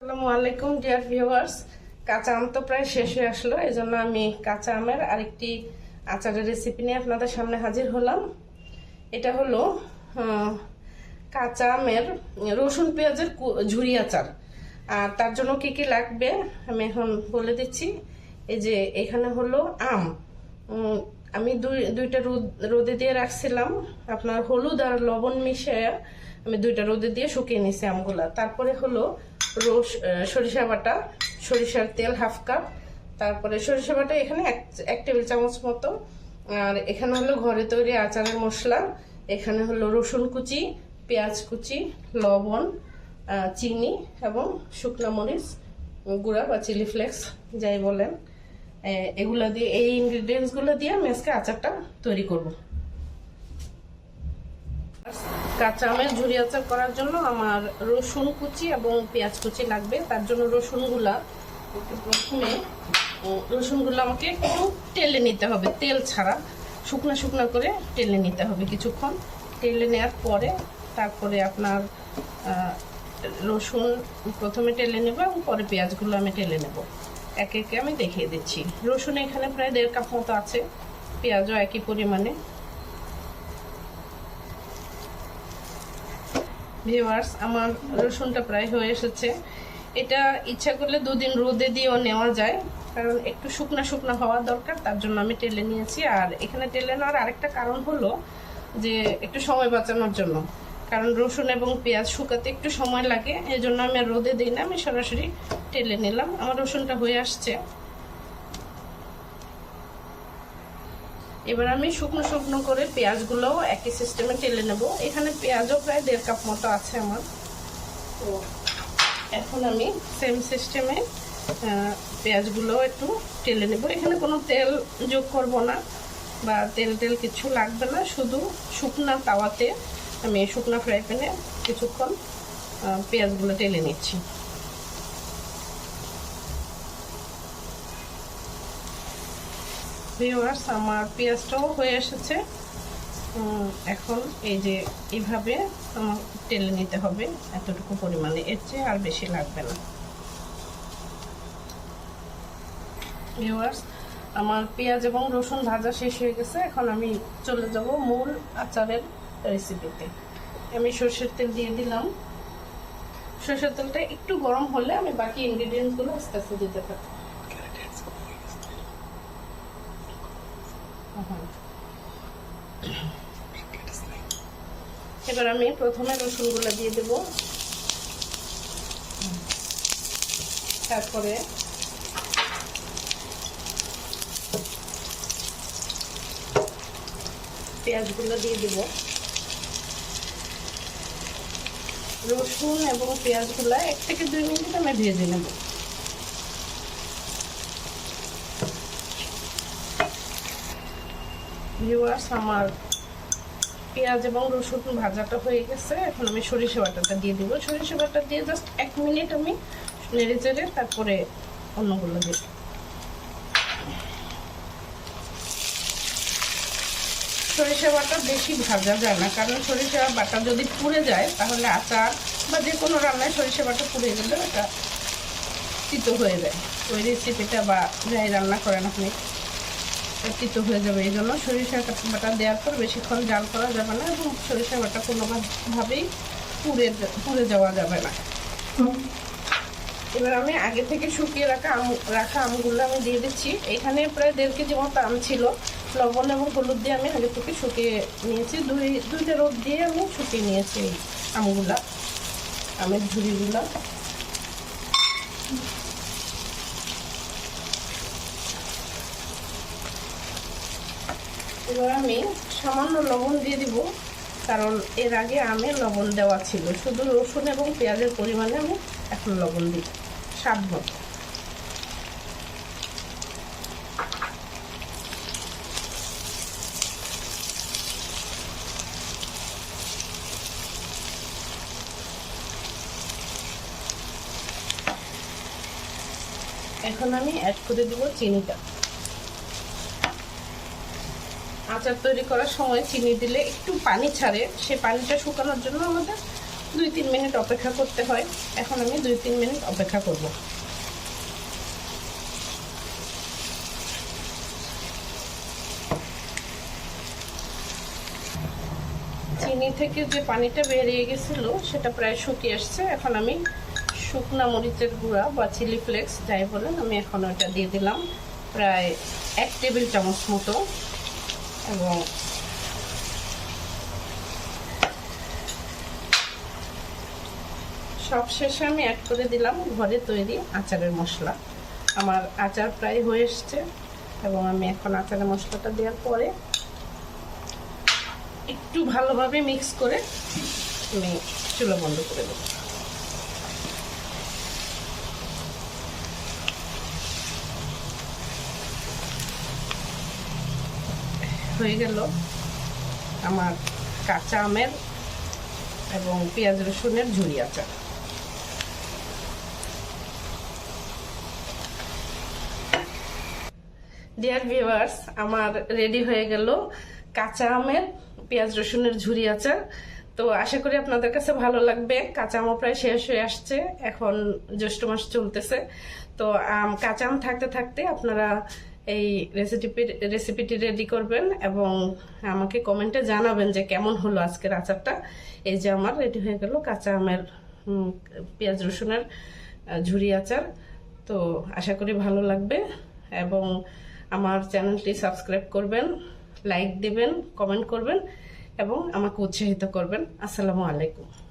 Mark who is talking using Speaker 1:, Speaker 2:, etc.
Speaker 1: আসসালামু আলাইকুম dear viewers কাঁচা আম তো প্রায় শেষ হয়ে আসলো এই জন্য আমি কাঁচা আমের আরেকটি আচারের রেসিপি নিয়ে আপনাদের সামনে হাজির হলাম। এটা হলো কাঁচা আমের রসুন পেঁয়াজের ঝুরি আচার। আর তার জন্য কি কি লাগবে, আমি এখন বলে দিচ্ছি। এই যে এখানে হলো আম। আমি দুই, দুইটা রোদ দিয়ে রাখছিলাম। আপনার হলুদ আর লবণ মিশিয়ে আমি দুইটা রোদে দিয়ে শুকিয়ে নিছি আমগুলা। তারপরে হলো সরিষা বাটা, সরিষার তেল হাফ কাপ, তারপরে সরিষা বাটা এখানে এক টেবিল চামচ মতো। আর এখানে হলো ঘরে তৈরি আচারের মশলা, এখানে হলো রসুন কুচি, পেঁয়াজ কুচি, লবণ চিনি এবং শুকনো মরিচ, গুঁড়া বা চিলি ফ্লেক্স, যাই বলেন। এগুলা দিয়ে, এই ইনগ্রিডিয়েন্টসগুলো দিয়ে আমি আজকে আচারটা তৈরি করব। কাঁচা আমের ঝুরি আচার করার জন্য আমার রসুন কুচি এবং পেঁয়াজ কুচি লাগবে। তার জন্য রসুনগুলা প্রথমে রসুনগুলো আমাকে একটু টেলে নিতে হবে। তেল ছাড়া শুকনো শুকনো করে টেলে নিতে হবে কিছুক্ষণ। টেলে নেওয়ার পরে তারপরে আপনার রসুন প্রথমে টেলে নেব এবং পরে পেঁয়াজগুলো আমি টেলে নেব। একে একে আমি দেখিয়ে দিচ্ছি। রসুন এখানে প্রায় দেড় কাপ মতো আছে। পেঁয়াজও একই পরিমাণে। ভিউয়ার্স আমার রসুনটা প্রায় হয়ে এসেছে। এটা ইচ্ছা করলে দুদিন রোদে দিয়েও নেওয়া যায়, কারণ একটু শুকনো শুকনো হওয়া দরকার, তার জন্য আমি টেলে নিয়েছি। আর এখানে টেলে নেওয়ার আরেকটা কারণ হলো যে একটু সময় বাঁচানোর জন্য, কারণ রসুন এবং পেঁয়াজ শুকাতে একটু সময় লাগে এই জন্য আমি রোদে দিই না, আমি সরাসরি টেলে নিলাম। আমার রসুনটা হয়ে আসছে। এবার আমি শুকনো শুকনো করে পেঁয়াজগুলোও একই সিস্টেমে টেলে নেব। এখানে পেঁয়াজও প্রায় দেড় কাপ মতো আছে আমার। তো এখন আমি সেম সিস্টেমে পেঁয়াজগুলোও একটু টেলে নেব। এখানে কোনো তেল যোগ করব না বা তেল তেল কিছু লাগবে না। শুধু শুকনা তাওয়াতে আমি শুকনা ফ্রাই প্যানে কিছুক্ষণ পেঁয়াজগুলো টেলে নিচ্ছি। ভিউয়ার্স আমার পেঁয়াজটাও হয়ে এসেছে। এখন এই যে এইভাবে আমার টেলে নিতে হবে, এতটুকু পরিমাণে। এর চেয়ে আর বেশি লাগবে না। ভিউয়ার্স আমার পেঁয়াজ এবং রসুন ভাজা শেষ হয়ে গেছে। এখন আমি চলে যাব মূল আচারের রেসিপিতে আমি সর্ষের তেল দিয়ে দিলাম। সর্ষের তেলটা একটু গরম হলে আমি বাকি ইনগ্রিডিয়েন্টসগুলো আস্তে আস্তে দিতে থাকব এবার আমি প্রথমে রসুনগুলো দিয়ে দেব। তারপরে পেঁয়াজগুলো দিয়ে দেব। রসুন এবং পেঁয়াজগুলো এক থেকে দুই মিনিট আমি ভেজে নেব। ভিউয়ার্স, আমার পেঁয়াজ এবং রসুন ভাজাটা হয়ে গেছে। এখন আমি সরিষা বাটাটা দিয়ে দিব। সরিষা বাটা দিয়ে জাস্ট এক মিনিট আমি নেড়ে চেড়ে তারপরে অন্যগুলো দিব। সরিষা বাটা বেশি ভাজা যায় না, কারণ সরিষা বাটা যদি পুড়ে যায়, তাহলে আচার বা যে কোনো রান্নায় সরিষা বাটা পুড়ে গেলে ওটা তিতো হয়ে যায়। ওই রেসিপিটা বা যাই রান্না করেন আপনি। তিতো হয়ে যাবে, এই জন্য সরিষা বাটা দেওয়ার পর বেশিক্ষণ জাল করা যাবে না এবং সরিষা বাটা কোনোভাবেই পুড়ে পুড়ে যাওয়া যাবে না। এবার আমি আগে থেকে শুকিয়ে রাখা আম রাখা আমগুলো আমি দিয়ে দিচ্ছি। এখানে প্রায় দেড় কেজি মতো আম ছিল। লবণ এবং হলুদ দিয়ে আমি আগে থেকে শুকিয়ে নিয়েছি। দুই দুইটা রোদ দিয়ে আমি শুকিয়ে নিয়েছি আমগুলা, আমের ঝুড়িগুলা। এবার আমি সামান্য লবণ দিয়ে দিব, কারণ এর আগে আমে লবণ দেওয়া ছিল। শুধু রসুন এবং পেঁয়াজের পরিমাণে আমি এখন লবণ দিই স্বাদ মতো। এখন আমি অ্যাড করে দিব চিনিটা। আচার তৈরি করার সময় চিনি দিলে একটু পানি ছাড়ে। সে পানিটা শুকানোর জন্য আমাদের দুই তিন মিনিট অপেক্ষা করতে হয়। এখন আমি দুই তিন মিনিট অপেক্ষা করব। চিনি থেকে যে পানিটা বেরিয়ে গেছিল, সেটা প্রায় শুকিয়ে আসছে। এখন আমি শুকনা মরিচের গুঁড়া বা চিলি ফ্লেক্স, যাই বলেন, আমি এখন ওটা দিয়ে দিলাম। প্রায় এক টেবিল চামচ মতো। এবং সব শেষে আমি অ্যাড করে দিলাম ঘরে তৈরি আচারের মশলা। আমার আচার প্রায় হয়ে এসছে এবং আমি এখন আচারের মশলাটা দেওয়ার পরে একটু ভালোভাবে মিক্স করে আমি চুলো বন্ধ করে দেবো। হয়ে গেল আমার কাঁচা আমের এবং পেঁয়াজ রসুনের ঝুরি আচার। ডিয়ার ভিউয়ার্স আমার রেডি হয়ে গেল কাঁচা আমের পেঁয়াজ রসুনের ঝুরি আচার। তো আশা করি আপনাদের কাছে ভালো লাগবে। কাঁচা আমও প্রায় শেষ হয়ে আসছে। এখন জ্যৈষ্ঠ মাস চলতেছে। তো আম, কাঁচা আম থাকতে থাকতে আপনারা এই রেসিপি রেসিপিটি রেডি করবেন এবং আমাকে কমেন্টে জানাবেন যে কেমন হলো আজকের আচারটা। এই যে আমার রেডি হয়ে গেল কাঁচা আমের পেঁয়াজ রসুনের ঝুরি আচার। তো আশা করি ভালো লাগবে এবং আমার চ্যানেলটি সাবস্ক্রাইব করবেন লাইক দিবেন কমেন্ট করবেন এবং আমাকে উৎসাহিত করবেন। আসসালামু আলাইকুম।